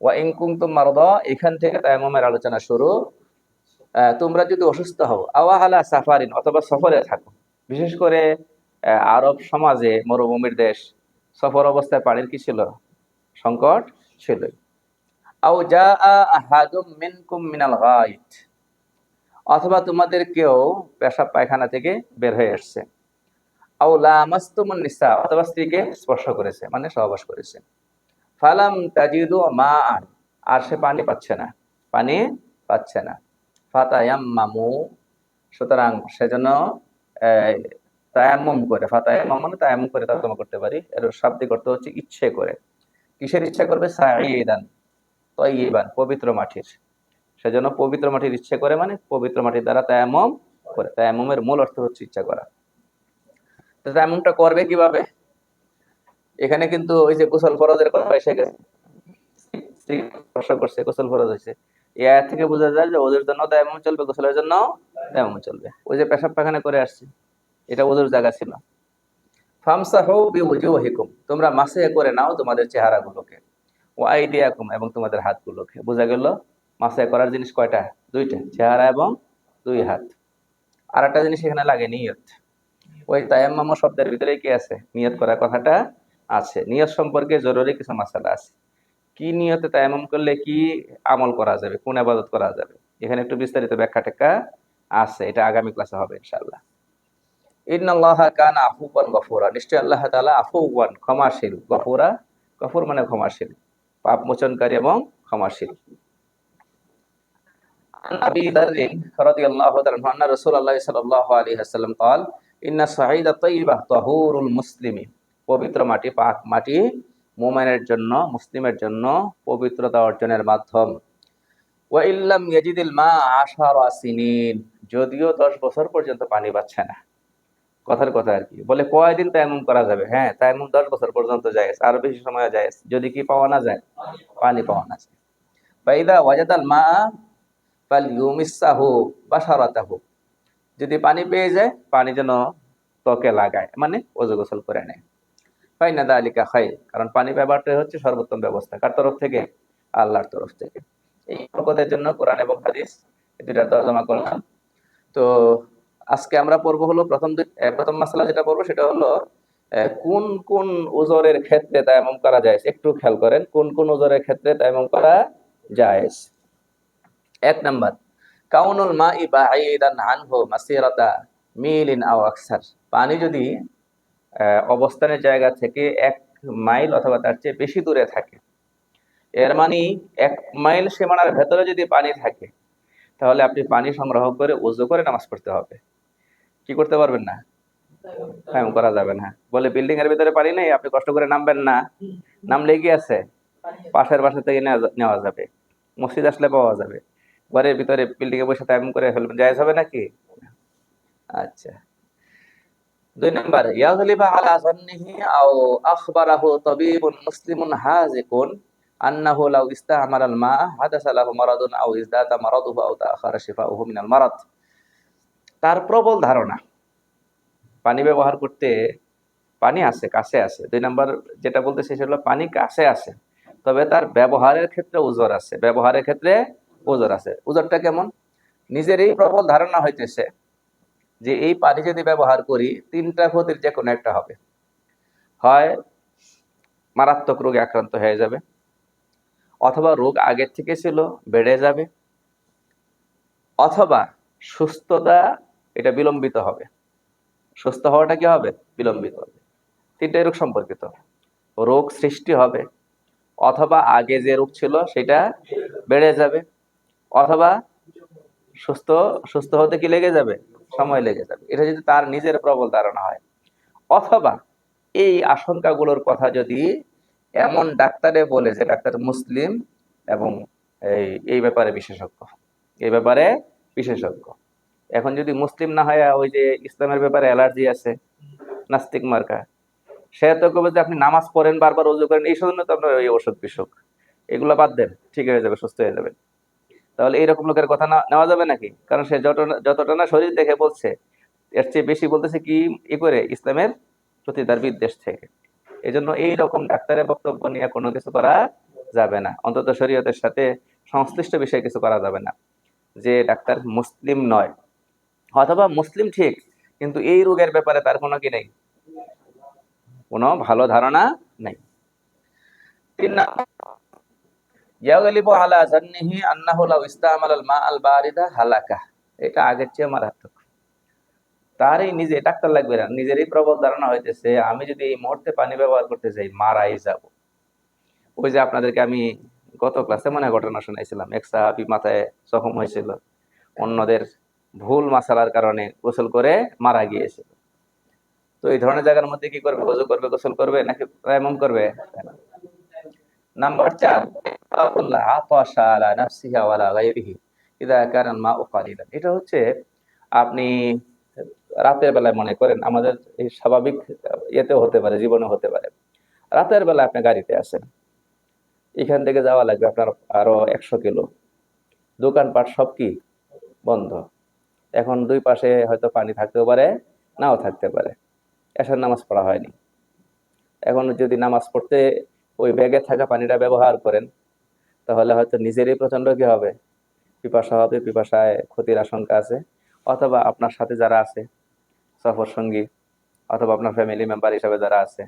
ওয়া এখান থেকে তায়াম্মুমের আলোচনা শুরু। তোমরা যদি অসুস্থ হও, আওয়াহালা সাফারিন, অথবা সফরে থাকো। বিশেষ করে আরব সমাজে মরুভূমির দেশ, সফর অবস্থায় পানির কি ছিল? সংকট ছিল অথবা তোমাদের কেউ পেশাব পায়খানা থেকে বের হয়ে আসছে আও লামাস্তুমুন নিসা, অথবা স্ত্রীকে স্পর্শ করেছে মানে সহবাস করেছে। ফালাম তাজিদু মা আন আর সে পানি পাচ্ছে না, পানি পাচ্ছে না। ফাতায়াম মামু সুতরাং সেজন্য তায়াম্মম করে ফাতায়াম মানে তায়াম্মম করে তর্জমা করতে পারি, এর শাব্দিক অর্থ হচ্ছে ইচ্ছে করে। কিসের ইচ্ছা করবে? সাঈদান তৈবান পবিত্র মাটির। সেজন্য পবিত্র মাটির ইচ্ছে করে মানে পবিত্র মাটির দ্বারা তায়াম্মম করে। তায়াম্মমের মূল অর্থ হচ্ছে ইচ্ছা করা। তো তায়াম্মমটা করবে কীভাবে? এখানে কিন্তু ওই যে গোসল ফরজের কথা এসে গেছে। করছে ফরজ হয়েছে। এই আয়াত থেকে বোঝা যায় যে ওদের জন্য তায়াম্মম চলবে, গোসলের জন্য তায়াম্মম চলবে। ওই যে পেশাব করে আসছে, এটা ওদের জায়গা ছিল। তোমরা মাসে করে নাও তোমাদের চেহারাগুলোকে। ও আইডিয়াকুম এবং তোমাদের হাতগুলোকে। বোঝা গেল, মাসে করার জিনিস কয়টা? দুইটা, চেহারা এবং দুই হাত। আর একটা জিনিস এখানে লাগে, নিয়ত। ওই তায়াম্মাম শব্দের ভিতরে কি আছে? নিয়ত করার কথাটা আছে নিয়ত সম্পর্কে জরুরি কিছু মাসালা আছে কি নিয়তে তায়াম্মাম করলে কি আমল করা যাবে কোন আবাদত করা যাবে এখানে একটু বিস্তারিত ব্যাখ্যা টেক্কা আছে এটা আগামী ক্লাসে হবে ইনশাআল্লাহ ইন্নাল্লাহ কানা আফুবান গফুরা নিশ্চয় আল্লাহ তাআলা আফুবান ক্ষমাশীল গফুরা গফুর মানে ক্ষমাশীল পাপ মোচনকারী এবং ক্ষমাশীল عن ابي ذر رضي الله تعالى عنه ان رسول الله صلى الله عليه وسلم قال ان الصعيد الطيبه طهور المسلم পবিত্র মাটি, পাক মাটি মুমিনের জন্য, মুসলিমের জন্য পবিত্রতা অর্জনের মাধ্যম। ওয়া ইল্লাম ইয়াজিদিল মা আশারা সিনিন। যদিও দশ বছর পর্যন্ত পানি পাচ্ছে না। কথার কথা আর কি। বলে কয়দিন তায়াম্মুম করা যাবে? হ্যাঁ তায়াম্মুম দশ বছর পর্যন্ত যায় আরও বেশি সময় যায় যদি কি পাওয়া না যায়? পানি পাওয়া না যায়। ফাইদা ওয়াজাদাল মা ফাল ইউমিসাহু বাশারাতাহু। যদি পানি পেয়ে যায়, পানি যেন ত্বকে লাগায় মানে গোসল করে নেয়। ফাইনা দালিকা খাইর। কারণ পানি ব্যবহারটা হচ্ছে সর্বোত্তম ব্যবস্থা। কার তরফ থেকে? আল্লাহর তরফ থেকে। এই বরকতের জন্য কোরআন এবং হাদিস দুইটা তর্জমা করলাম। তো আজকে আমরা পড়ব হলো প্রথম প্রথম মাসালা যেটা পড়ব সেটা হলো কোন কোন ওজরের ক্ষেত্রে তায়াম্মুম করা যায় একটু খেয়াল করেন, কোন কোন ওজরের ক্ষেত্রে তায়াম্মুম করা যায় এক নাম্বার, কাউনুল মা ইবাইদান আনহু মাসিরাতা মিলিন আও আকসার। পানি যদি অবস্থানের জায়গা থেকে এক মাইল অথবা তার চেয়ে বেশি দূরে থাকে। এর মানে এক মাইল সীমানার ভেতরে যদি পানি থাকে, তাহলে আপনি পানি সংগ্রহ করে উজু করে নামাজ পড়তে হবে। কি করতে পারবেন না? হ্যাঁ করা যাবে না। বলে বিল্ডিং এর ভিতরে পানি নেই, আপনি কষ্ট করে নামবেন না। নাম লেগে আছে? পাশের বাসা থেকে নেওয়া যাবে। মসজিদ আসলে পাওয়া যাবে। ঘরের ভিতরে বিল্ডিং এ বসে টাইম করে ফেলবেন। জায়েজ হবে নাকি? আচ্ছা। দুই নাম্বার ইয়াগলিবা আলা জান্নিহি আও আখবারাহু তাবিবুন মুসলিমুন আন্নাহু লাউ মা হাদাসা লাহু মারাদুন আও মারাদুহু আও তাআখারা শিফাউহু মিনাল মারাদ। তার প্রবল ধারণা, পানি ব্যবহার করতে পানি আছে, কাছে আছে। দুই নাম্বার যেটা বলতেছে সেটা হলো, পানি কাছে আছে, তবে তার ব্যবহারের ক্ষেত্রে ওজোর আছে, ব্যবহারের ক্ষেত্রে ওজোর আছে। ওজোরটা কেমন? নিজেরই প্রবল ধারণা হইতেছে। যে এই পানি যদি ব্যবহার করি, তিনটা ক্ষতির যে কোনো একটা হবে। হয় মারাত্মক রোগে আক্রান্ত হয়ে যাবে, অথবা রোগ আগের থেকে ছিল, বেড়ে যাবে, অথবা সুস্থতা এটা বিলম্বিত হবে। সুস্থ হওয়াটা কি হবে? বিলম্বিত হবে। তিনটাই রোগ সম্পর্কিত। রোগ সৃষ্টি হবে, অথবা আগে যে রোগ ছিল সেটা বেড়ে যাবে, অথবা সুস্থ সুস্থ হতে কি লেগে যাবে? সময় লেগে যাবে। এটা যদি তার নিজের প্রবল ধারণা হয়। অথবা এই আশঙ্কাগুলোর কথা যদি এমন ডাক্তারে বলে যে ডাক্তার মুসলিম এবং এই এই ব্যাপারে বিশেষজ্ঞ। এই ব্যাপারে বিশেষজ্ঞ। এখন যদি মুসলিম না হয়, ওই যে ইসলামের ব্যাপারে অ্যালার্জি আছে, নাস্তিক মার্কা। সে তো কবে যে আপনি নামাজ পড়েন, বারবার ওজু করেন, এই জন্য তো আপনার ওই ওষুধ বিসুখ এগুলো বাদ দেন, ঠিক হয়ে যাবে, সুস্থ হয়ে যাবেন। তাহলে এইরকম লোকের কথা নেওয়া যাবে নাকি? কারণ সে যত যতটা না শরীর দেখে বলছে, এর চেয়ে বেশি বলতেছে কি ই করে ইসলামের প্রতি তার বিদ্বেষ থেকে। এই জন্য এইরকম ডাক্তারের বক্তব্য নিয়ে কোনো কিছু করা যাবে না। অন্তত শরীয়তের সাথে সংশ্লিষ্ট বিষয়ে কিছু করা যাবে না। যে ডাক্তার মুসলিম নয়। অথবা মুসলিম ঠিক, কিন্তু এই রোগের ব্যাপারে তার কোনো কি নেই? কোনো ভালো ধারণা নেই। তিন ইয়াগলিবু আলা জান্নিহি আন্নাহু লাউ ইস্তামাল আল মা আল বারিদা হালাকা। এটা আগের চেয়ে মারাত্মক। তারই নিজে ডাক্তার লাগবে না। নিজেরই প্রবল ধারণা হইতেছে, আমি যদি এই মুহূর্তে পানি ব্যবহার করতে চাই, মারাই যাব। ওই যে আপনাদেরকে আমি গত ক্লাসে মনে ঘটনা শোনাইছিলাম। এক সাহাবি মাথায় জখম হয়েছিল। অন্যদের ভুল মাসালার কারণে গোসল করে মারা গিয়েছিল। তো এই ধরনের জায়গার মধ্যে কি করবে? গোসল করবে গোসল করবে, নাকি করবে? নাম্বার চার এটা হচ্ছে আপনি রাতের বেলায় মনে করেন, আমাদের এই স্বাভাবিক ইয়েতেও হতে পারে জীবনে হতে পারে। রাতের বেলা আপনি গাড়িতে আসেন এখান থেকে যাওয়া লাগবে আপনার আরও একশো কিলো। দোকানপাট সব কি? বন্ধ। এখন দুই পাশে হয়তো পানি থাকতেও পারে, নাও থাকতে পারে। এসার নামাজ পড়া হয়নি। এখন যদি নামাজ পড়তে ওই ব্যাগে থাকা পানিটা ব্যবহার করেন তাহলে হয়তো নিজেরই প্রচণ্ড কি হবে? পিপাসা হবে পিপাসায় ক্ষতির আশঙ্কা আছে অথবা আপনার সাথে যারা আছে সফর সঙ্গী অথবা আপনার ফ্যামিলি মেম্বার হিসাবে যারা আছে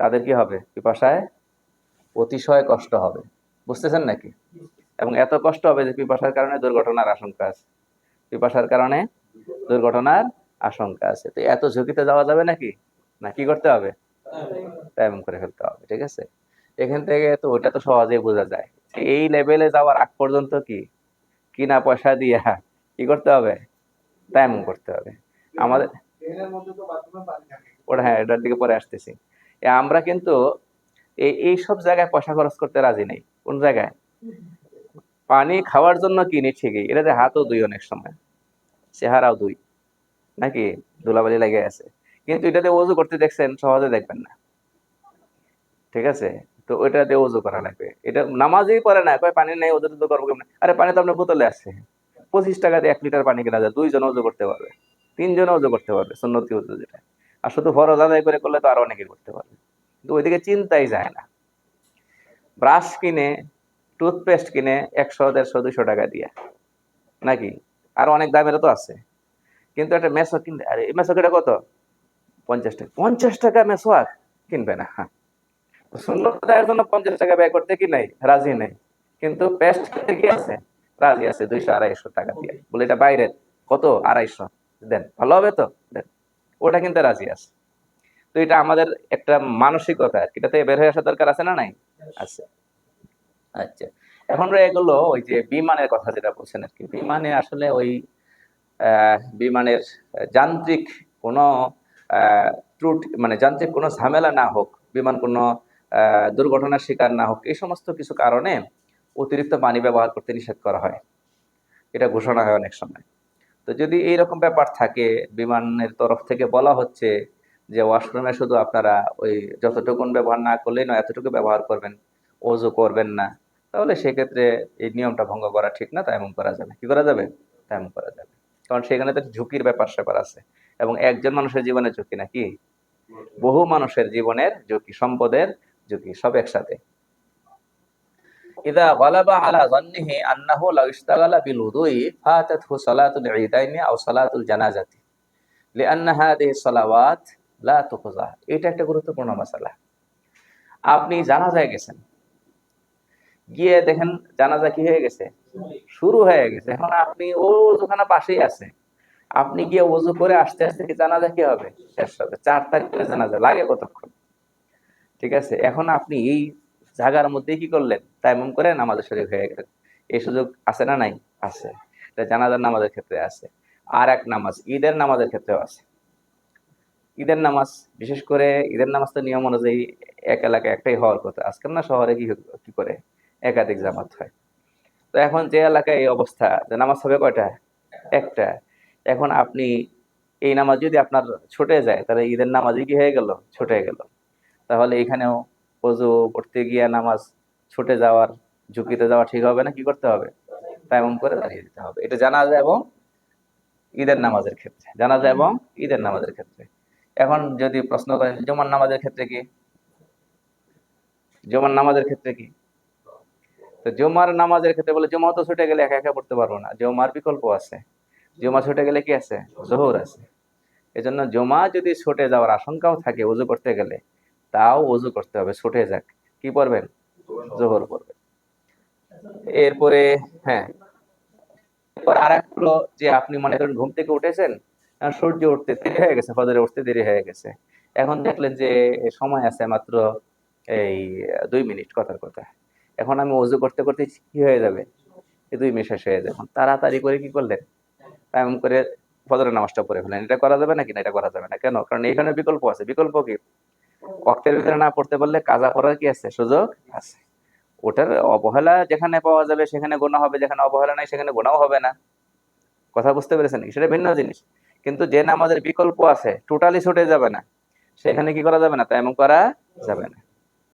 তাদের কি হবে? পিপাসায় অতিশয় কষ্ট হবে। বুঝতেছেন নাকি? এবং এত কষ্ট হবে যে পিপাসার কারণে দুর্ঘটনার আশঙ্কা আছে। পিপাসার কারণে দুর্ঘটনার আশঙ্কা আছে। তো এত ঝুঁকিতে যাওয়া যাবে নাকি? না কি করতে হবে? এমন করে ফেলতে হবে ঠিক আছে? এখান থেকে তো ওটা তো সহজেই বোঝা যায়। এই লেভেলে যাওয়ার আগ পর্যন্ত কি? কিনা পয়সা দিয়া কি করতে হবে? তেমন করতে হবে। আমাদের ওটা হ্যাঁ এটার দিকে পরে আসতেছি। আমরা কিন্তু এই এই সব জায়গায় পয়সা খরচ করতে রাজি নেই। কোন জায়গায়? পানি খাওয়ার জন্য কিনি ঠিকই, এটাতে হাতও দুই অনেক সময়। চেহারাও দুই নাকি? ধুলাবালি লেগে আছে। কিন্তু এটাতে ওজু করতে দেখছেন, সহজে দেখবেন না। ঠিক আছে? তো ওইটাতে ওজু করা লাগবে। এটা নামাজই পড়ে না, কয় পানি নেই ওজু তো করব আরে পানি তো আপনার বোতলে আছে। পঁচিশ টাকা দিয়ে এক লিটার পানি কেনা যায়, দুইজন ওজু করতে পারবে। তিনজন ওজু করতে পারবে, সুন্নতি ওজু যেটা। আর শুধু ফরজ আদায় করে করলে তো আরও অনেকে করতে পারবে। কিন্তু ওইদিকে চিন্তাই যায় না। ব্রাশ কিনে, টুথপেস্ট কিনে একশো, দেড়শো দুশো টাকা দিয়ে। নাকি? আর অনেক দামেরও তো আছে। কিন্তু একটা মেসো আরে এই মেসোকেটা কত? পঞ্চাশ টাকা। পঞ্চাশ টাকা মেসোয়াক কিনবে না হ্যাঁ। জন্য পঞ্চাশ টাকা ব্যয় করতে কি নাই? রাজি কিন্তু পেস্ট কি আছে? রাজি আছে দুইশো আড়াইশো টাকা দিয়ে। বলে এটা বাইরের। কত? আড়াইশো। দেন, ভালো হবে তো? দেন, ওটা কিনতে রাজি আছে। তো এটা আমাদের একটা মানসিকতা আর কি। এটা বের হয়ে আসা দরকার আছে না নাই? আছে। আচ্ছা। এখন রয়ে গেলো ওই যে বিমানের কথা যেটা বলছেন আর কি। বিমানে আসলে ওই বিমানের যান্ত্রিক কোনো ত্রুটি মানে যান্ত্রিক কোনো ঝামেলা না হোক, বিমান কোনো দুর্ঘটনার শিকার না হোক এই সমস্ত কিছু কারণে অতিরিক্ত পানি ব্যবহার করতে নিষেধ করা হয়। এটা ঘোষণা হয় অনেক সময়। তো যদি এইরকম ব্যাপার থাকে বিমানের তরফ থেকে বলা হচ্ছে যে ওয়াশরুমে শুধু আপনারা ওই যতটুকুন ব্যবহার না করলেই নয় এতটুকু ব্যবহার করবেন ওজু করবেন না তাহলে সেক্ষেত্রে এই নিয়মটা ভঙ্গ করা ঠিক না তেমন করা যাবে। কি করা যাবে? তেমন করা যাবে। কারণ সেখানে তো ঝুঁকির ব্যাপার স্যাপার আছে। এবং একজন মানুষের জীবনের ঝুঁকি নাকি? বহু মানুষের জীবনের ঝুঁকি সম্পদের যুগী, সব একসাথে। ইদা গলাবা আলা জন্নিহি লাউ বিল উদুই সালাতুল ঈদাইনি আও সালাতুল জানাজাতি। লিআন্না হাদিহি সালাওয়াত লা তুকজা এটা একটা গুরুত্বপূর্ণ আপনি জানাজায় গেছেন। গিয়ে দেখেন জানাজা কি হয়ে গেছে? শুরু হয়ে গেছে। এখন আপনি ও ওখানে পাশেই আছে আপনি গিয়ে ওজু করে আসতে আসতে জানাজা কি হবে? শেষ হবে চার তারিখ জানাজা। লাগে কতক্ষণ? ঠিক আছে? এখন আপনি এই জায়গার মধ্যে কি করলেন? তাইমুম করে নামাজের শরীর হয়ে গেলেন। এই সুযোগ আছে না নাই? আছে। এটা জানাজার নামাজের ক্ষেত্রে আছে। আর এক নামাজ, ঈদের নামাজের ক্ষেত্রেও আছে। ঈদের নামাজ, বিশেষ করে ঈদের নামাজ তো নিয়ম অনুযায়ী এক এলাকায় একটাই হওয়ার কথা। আজকাল না শহরে কি কি করে? একাধিক জামাত হয়। তো এখন যে এলাকায় এই অবস্থা, যে নামাজ হবে কয়টা? একটা। এখন আপনি এই নামাজ যদি আপনার ছুটে যায়, তাহলে ঈদের নামাজই কি হয়ে গেল? ছুটে গেল। তাহলে এখানেও অজু পড়তে গিয়ে নামাজ ছুটে যাওয়ার, ঝুঁকিতে যাওয়া ঠিক হবে না? কি করতে হবে? তেমন করে দাঁড়িয়ে দিতে হবে। এটা জানা যায় এবং ঈদের নামাজের ক্ষেত্রে। জানা যায় এবং ঈদের নামাজের ক্ষেত্রে। এখন যদি প্রশ্ন করেন জমান নামাজের ক্ষেত্রে কি? জমান নামাজের ক্ষেত্রে কি? তো জুমার নামাজের ক্ষেত্রে বলে জুমা তো ছুটে গেলে একা একা পড়তে পারব না। জুমার বিকল্প আছে। জুমা ছুটে গেলে কি আছে? জোহর আছে। এজন্য জুমা যদি ছুটে যাওয়ার আশঙ্কাও থাকে উজু করতে গেলে তাও উজু করতে হবে, ছুটে যাক। কি পড়বেন? জোহর পড়বেন এরপরে হ্যাঁ। এরপর আর হলো যে আপনি মনে করেন ঘুম থেকে উঠেছেন সূর্য উঠতে দেরি হয়ে গেছে, ফজরে উঠতে দেরি হয়ে গেছে। এখন দেখলেন যে সময় আছে মাত্র এই দুই মিনিট কথার কথা। এখন আমি ওযু করতে করতে কি হয়ে যাবে? দুই মিনিট শেষ হয়ে যাবে। তাড়াতাড়ি করে কি করলেন? এমন করে ফজরের নামাজটা পড়ে ফেলেন এটা করা যাবে নাকি না? এটা করা যাবে না। কেন? কারণ এখানে বিকল্প আছে। বিকল্প কি? ওয়াক্তের ভিতরে না পড়তে পারলে কাজা করার কি আছে? সুযোগ আছে। ওটার অবহেলা যেখানে পাওয়া যাবে সেখানে গোনা হবে, যেখানে অবহেলা নাই সেখানে গোনাও হবে না। কথা বুঝতে পেরেছেন সেটা ভিন্ন জিনিস। কিন্তু যে নামাজের বিকল্প আছে টোটালি ছুটে যাবে না। সেখানে কি করা যাবে না? তাই এমন করা যাবে না।